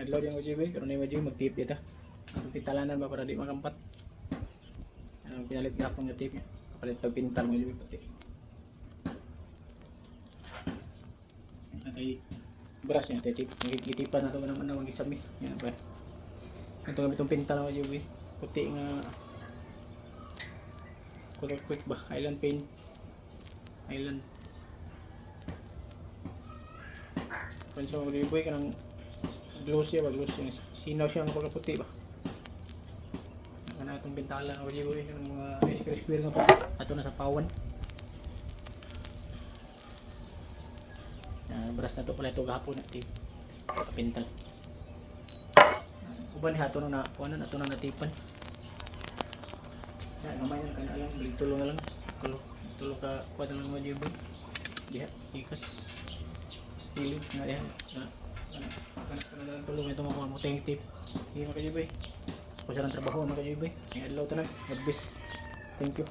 Adlaw din mo Jiboy, pero na mo Jiboy mag-tip dito. Pintalanan ba para di makampat. Ano pinalit gapon nga tip. Kapalit pag pintal mo Jiboy pati. At ay brush niya tip. Gitipan na to naman na mag-isami. Yan ba. Ito gamit itong pintal mo Jiboy. Puti nga color quick ba? Island paint. Island. Kung sa mga Jiboy ka ng glossy ba glossy sinaw siya ng pagkaputi ba ano na itong bintala ng Ojibo eh ng mga square square nga pa ato na sa pawan uh, brass na to pala ito gahapon na ito pintal uban hato na na kuha na ito na natipan yan gamay na kana lang balik tulo na lang tulo tulo ka kuha na lang Ojibo diha ikas Pili nga yan. Na, ano, anak ko na lang tulong ito mga mga teng tip. Hindi makajibay. Kung saan ang trabaho makajibay. Ang adlaw tanan. God bless. Thank you.